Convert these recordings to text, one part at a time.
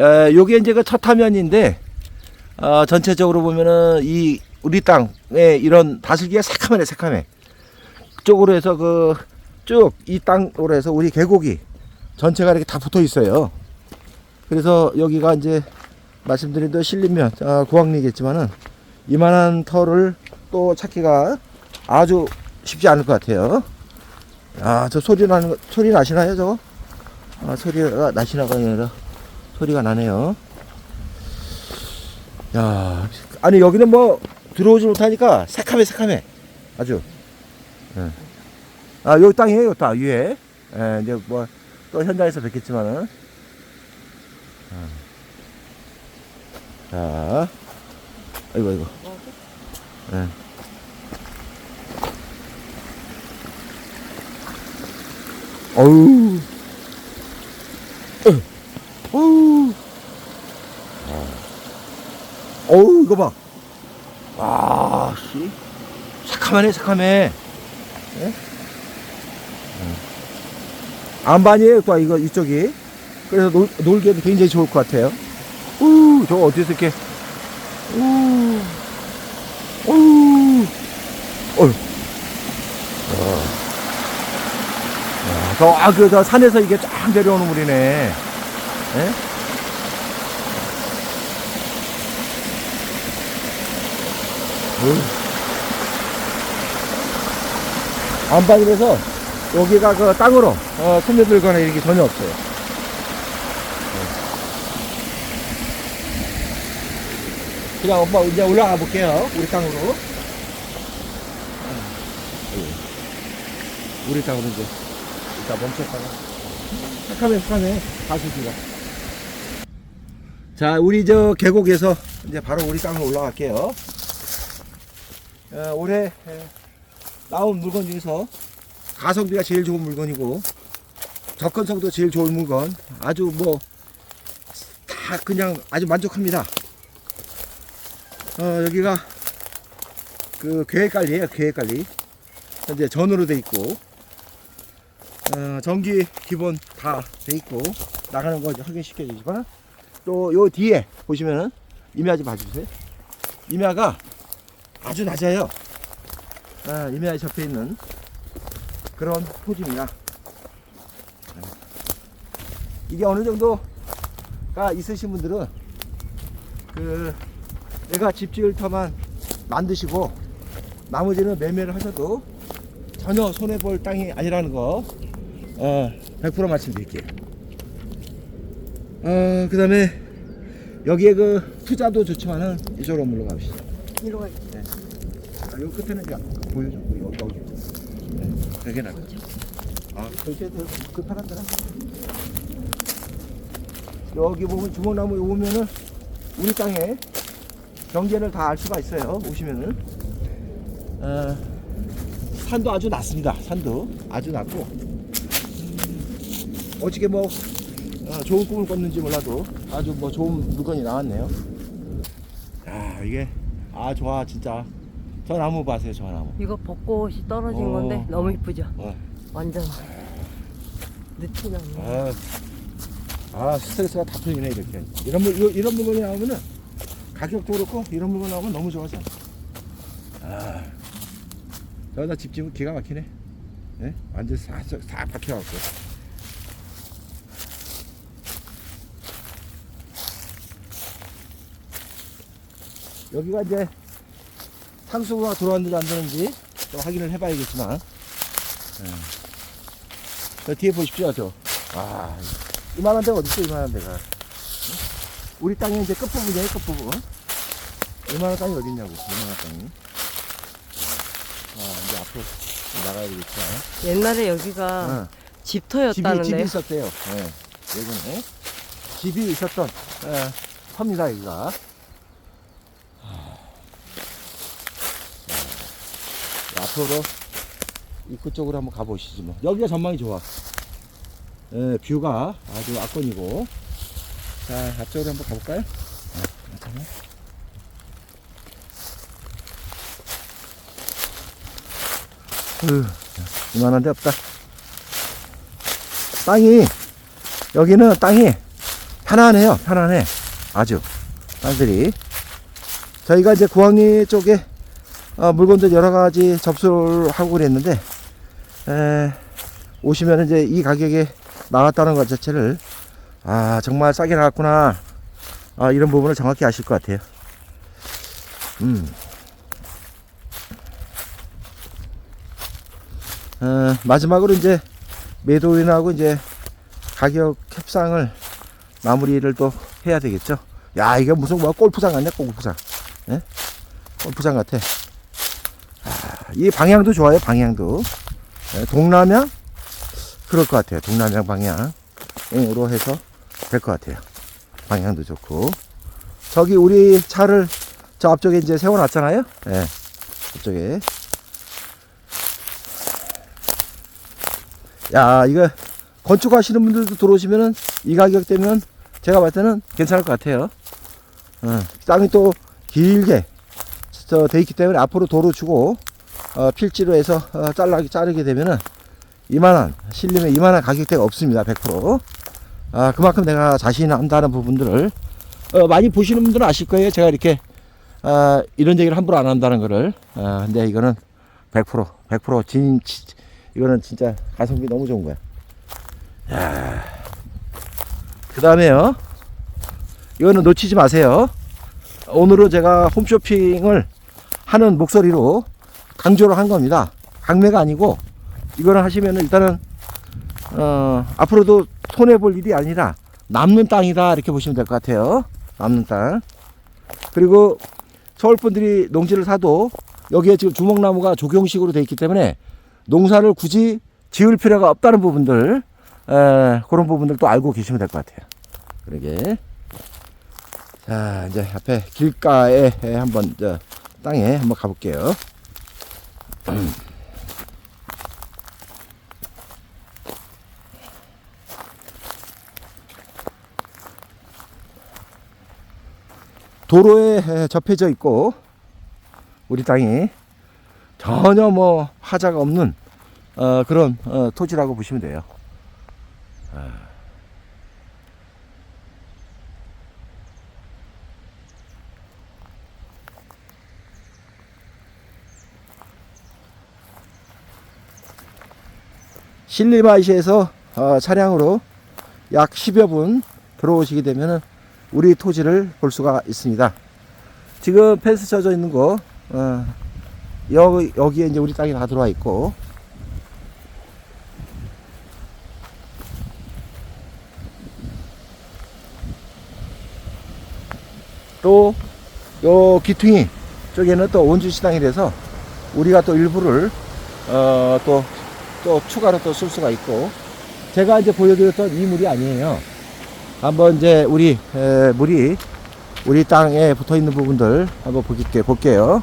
에, 요게 이제 그 첫 화면인데 어, 전체적으로 보면은 이 우리 땅에 이런 다슬기가 새카매네 새카매 쪽으로 해서 그 쭉 이 땅으로 해서 우리 계곡이 전체가 이렇게 다 붙어 있어요. 그래서 여기가 이제 말씀드린 대로 실리면 아, 고학리겠지만은 이만한 터를 또 찾기가 아주 쉽지 않을 것 같아요. 아, 저 소리 나는 거, 소리 나시나요, 저거? 아, 소리가 나시나가 아니라 소리가 나네요. 야, 아니 여기는 뭐 들어오지 못하니까 새카매 새카매 아주. 예. 아, 여기 땅이에요, 땅 위에. 예, 이제 뭐 또 현장에서 뵙겠지만은. 아. 자, 아이고 아이고. 예. 어우. 어우, 이거 봐. 아, 씨. 새카만해, 새카매. 예? 음. 안반이에요, 또 이거, 이쪽이. 그래서 놀, 놀기에도 굉장히 좋을 것 같아요. 우, 저거 어디서 이렇게. 우, 우, 어휴. 어. 야, 저, 아, 그, 저 산에서 이게 쫙 내려오는 물이네. 예? 안반이라서 여기가 그 땅으로 어, 스며들거나 이런 게 전혀 없어요. 네. 그냥 엄마 이제 올라가 볼게요. 우리 땅으로. 우리 땅으로 이제 일단 멈췄다가 착하네 착하네 가수기가. 자 우리 저 계곡에서 이제 바로 우리 땅으로 올라갈게요. 어, 올해 에, 나온 물건 중에서 가성비가 제일 좋은 물건이고 접근성도 제일 좋은 물건. 아주 뭐 다 그냥 아주 만족합니다. 어, 여기가 그 계획관리에요 계획관리. 현재 전으로 돼 있고 어, 전기 기본 다 돼 있고 나가는 거 이제 확인 시켜 주시거나 또요 뒤에 보시면은 임야 좀 봐주세요. 임야가 아주 낮아요 아, 임야에 접해 있는 그런 토지입니다. 이게 어느 정도가 있으신 분들은 그 내가 집 지을 터만 만드시고 나머지는 매매를 하셔도 전혀 손해 볼 땅이 아니라는 거 어, 100% 말씀드릴게요. 어, 그다음에 여기에 그 투자도 좋지만은 이쪽으로 보 시죠. 이리 와. 아, 요 끝에는 이제 보여줘. 여기, 여기. 네, 되게 나가. 아, 저기에 더 급하단 데라. 여기 보면 주먹나무 오면은 우리 땅에 경계를 다 알 수가 있어요. 오시면은. 어, 산도 아주 낮습니다. 산도 아주 낮고. 음, 어떻게 뭐 어, 좋은 꿈을 꿨는지 몰라도 아주 뭐 좋은 물건이 나왔네요. 아, 이게 아 좋아 진짜. 저 나무 봐세요, 저 나무. 이거 벚꽃이 떨어진 어. 건데 너무 이쁘죠? 어. 완전 느티나. 아, 아 스트레스가 다 풀리네 이렇게. 이런 물 요- 이런 물건이 나오면은 가격도 그렇고 이런 물건 나오면 너무 좋아서. 아, 저나 집 지으면 기가 막히네. 예? 완전 싹싹 싹 박혀갖고. 여기가 이제 상수가 들어왔는지 안 들어왔는지 또 확인을 해봐야겠지만. 예. 저 뒤에 보십시오, 저. 아, 이만한 데가 어딨어, 이만한 데가. 응? 우리 땅의 이제 끝부분이에요, 끝부분. 이만한 땅이 어딨냐고, 이만한 땅이. 아, 이제 앞으로 나가야 되겠지만. 옛날에 여기가 응. 집이, 집터였다는데. 집이 있었대요. 예, 예전에. 집이 있었던, 예, 터입니다, 여기가. 하, 자, 앞으로 입구 쪽으로 한번 가보시죠. 뭐. 여기가 전망이 좋아. 예, 뷰가 아주 압권이고. 자, 앞쪽으로 한번 가볼까요? 아. 으, 이만한 데 없다. 땅이, 여기는 땅이 편안해요. 편안해. 아주. 딸들이. 저희가 이제 구황리 쪽에 어, 물건들 여러 가지 접수를 하고 그랬는데, 에, 오시면 이제 이 가격에 나왔다는 것 자체를, 아, 정말 싸게 나왔구나. 아, 이런 부분을 정확히 아실 것 같아요. 음. 어, 마지막으로 이제 매도인하고 이제 가격 협상을 마무리를 또 해야 되겠죠. 야, 이게 무슨 뭐 골프장 같냐, 골프장. 예? 골프장 같아. 아, 이 방향도 좋아요, 방향도. 예, 동남향? 그럴 것 같아요. 동남향 방향으로 해서 될 것 같아요. 방향도 좋고. 저기 우리 차를 저 앞쪽에 이제 세워놨잖아요. 예. 이쪽에. 야, 이거 건축하시는 분들도 들어오시면은 이 가격대면 제가 봤을 때는 괜찮을 것 같아요. 어, 땅이 또 길게 저 돼 있기 때문에 앞으로 도로 주고 어, 필지로 해서 어, 잘라 자르게 되면은 이만한 실림에 이만한 가격대가 없습니다. 100%. 아, 그만큼 내가 자신한다는 부분들을 어, 많이 보시는 분들은 아실 거예요. 제가 이렇게 아, 이런 얘기를 함부로 안 한다는 거를. 아, 근데 이거는 100% 100% 진, 지- 이거는 진짜 가성비 너무 좋은 거야. 야. 그다음에요. 이거는 놓치지 마세요. 오늘은 제가 홈쇼핑을 하는 목소리로 강조를 한 겁니다. 강매가 아니고 이거는 하시면 일단은 어, 앞으로도 손해 볼 일이 아니라 남는 땅이다 이렇게 보시면 될 것 같아요. 남는 땅. 그리고 서울 분들이 농지를 사도 여기에 지금 주먹나무가 조경식으로 되어 있기 때문에 농사를 굳이 지을 필요가 없다는 부분들 에, 그런 부분들 또 알고 계시면 될 것 같아요. 그러게. 자 이제 앞에 길가에 에, 한번 저 땅에 한번 가볼게요. 도로에 에, 접해져 있고 우리 땅이 전혀 뭐 하자가 없는 어, 그런 어, 토지라고 보시면 돼요. 아. 실리마이시에서 어, 차량으로 약 10여 분 들어오시게 되면 우리 토지를 볼 수가 있습니다. 지금 펜스 쳐져 있는 거 어, 여기, 여기에 이제 우리 땅이 다 들어와 있고 또요 기퉁이 쪽에는 또 원주시장이 돼서 우리가 또 일부를 어, 또, 또 추가로 또 쓸 수가 있고 제가 이제 보여드렸던 이 물이 아니에요. 한번 이제 우리 에, 물이 우리 땅에 붙어 있는 부분들 한번 볼게, 볼게요.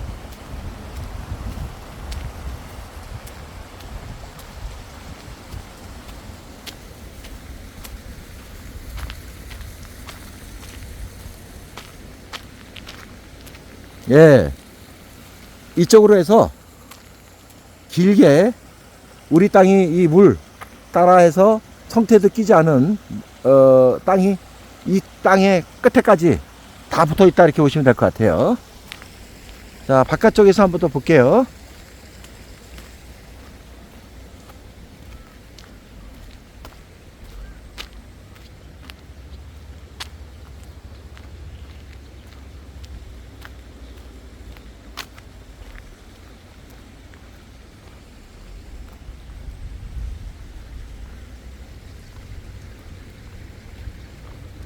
예. 이쪽으로 해서 길게 우리 땅이 이 물 따라해서 성태도 끼지 않은 어, 땅이 이 땅의 끝에까지 다 붙어 있다 이렇게 보시면 될 것 같아요. 자, 바깥쪽에서 한번 더 볼게요.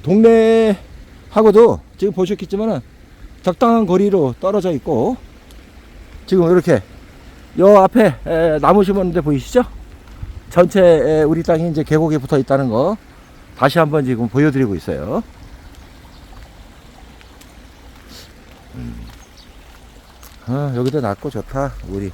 동네하고도 지금 보셨겠지만은 적당한 거리로 떨어져 있고 지금 이렇게 요 앞에 에, 나무 심었는데 보이시죠? 전체 에, 우리 땅이 이제 계곡에 붙어 있다는 거 다시 한번 지금 보여드리고 있어요. 음. 아, 여기도 낮고 좋다 우리.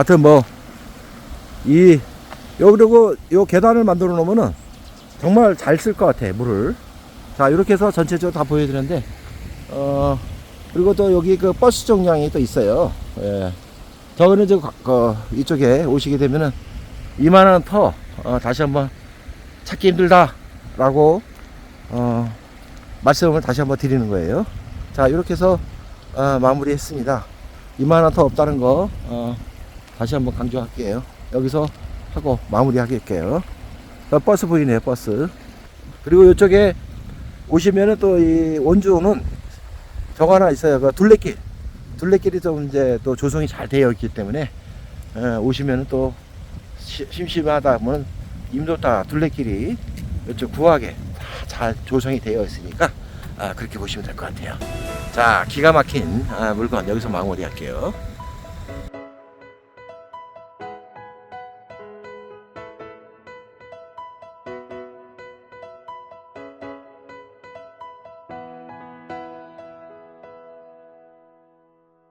하여튼 뭐, 이, 여기 그리고 요 계단을 만들어 놓으면은 정말 잘 쓸 것 같아 물을. 자 이렇게 해서 전체적으로 다 보여드렸는데 어 그리고 또 여기 그 버스 정량이 또 있어요. 예. 저거는 저 그, 이쪽에 오시게 되면은 이만한 터 어, 다시 한번 찾기 힘들다 라고 어 말씀을 다시 한번 드리는 거예요. 자 이렇게 해서 어, 마무리했습니다. 이만한 터 없다는 거 어, 다시 한번 강조할게요. 여기서 하고 마무리하겠게요. 어, 버스 보이네요 버스. 그리고 이쪽에 오시면은 또 이 원주는 저거 하나 있어요. 그 둘레길. 둘레길이 좀 이제 또 조성이 잘 되어 있기 때문에 어, 오시면은 또 시- 심심하다 하면 임도타 둘레길이 이쪽 구하게 다잘 조성이 되어 있으니까 아, 그렇게 보시면 될 것 같아요. 자 기가 막힌 아, 물건 여기서 마무리할게요